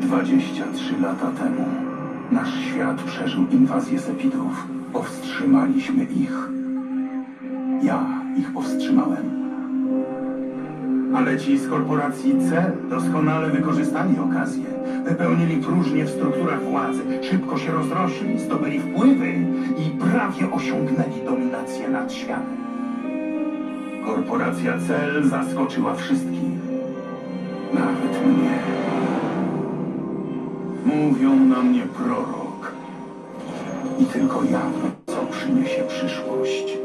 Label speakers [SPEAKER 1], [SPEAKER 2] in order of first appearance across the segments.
[SPEAKER 1] 23 lata temu nasz świat przeżył inwazję Sepidów. Powstrzymaliśmy ich. Ja ich powstrzymałem. Ale ci z korporacji C doskonale wykorzystali okazję. Wypełnili próżnię w strukturach władzy, szybko się rozrośli, zdobyli wpływy i prawie osiągnęli dominację nad światem. Korporacja Cel zaskoczyła wszystkich. Nawet mnie. Mówią na mnie prorok. I tylko ja wiem, co przyniesie przyszłość.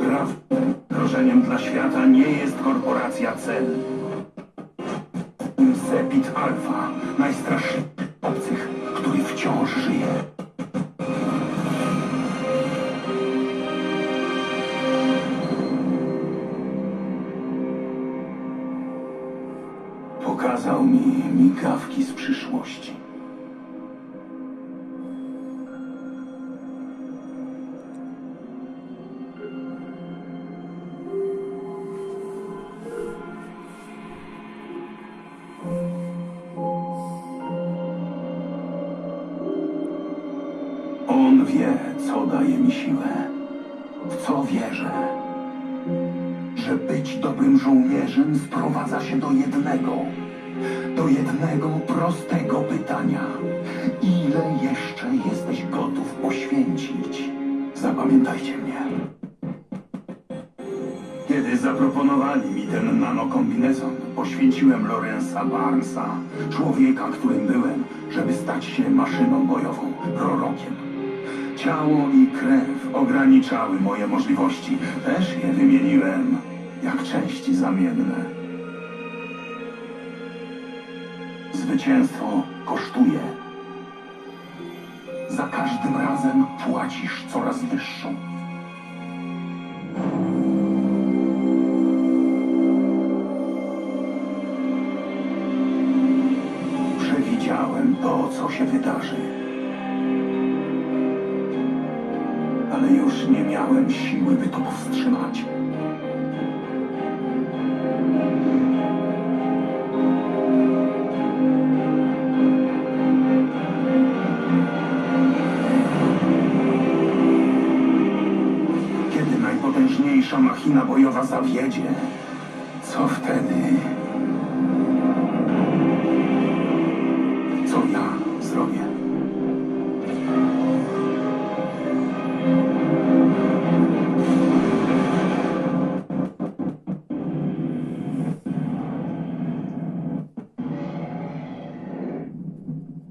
[SPEAKER 1] Prawdą grożeniem dla świata nie jest korporacja Cel. Sepid Alpha, najstraszniejszy obcych, który wciąż żyje. Pokazał mi migawki z przyszłości. On wie, co daje mi siłę, w co wierzę. Że być dobrym żołnierzem sprowadza się do jednego, do jednego prostego pytania. Ile jeszcze jesteś gotów poświęcić? Zapamiętajcie mnie. Kiedy zaproponowali mi ten nanokombinezon, poświęciłem Lorenza Barnesa, człowieka, którym byłem, żeby stać się maszyną bojową, prorokiem. Ciało i krew ograniczały moje możliwości. Też je wymieniłem jak części zamienne. Zwycięstwo kosztuje. Za każdym razem płacisz coraz wyższą. Przewidziałem to, co się wydarzy. ale już nie miałem siły, by to powstrzymać. Kiedy najpotężniejsza machina bojowa zawiedzie, co wtedy?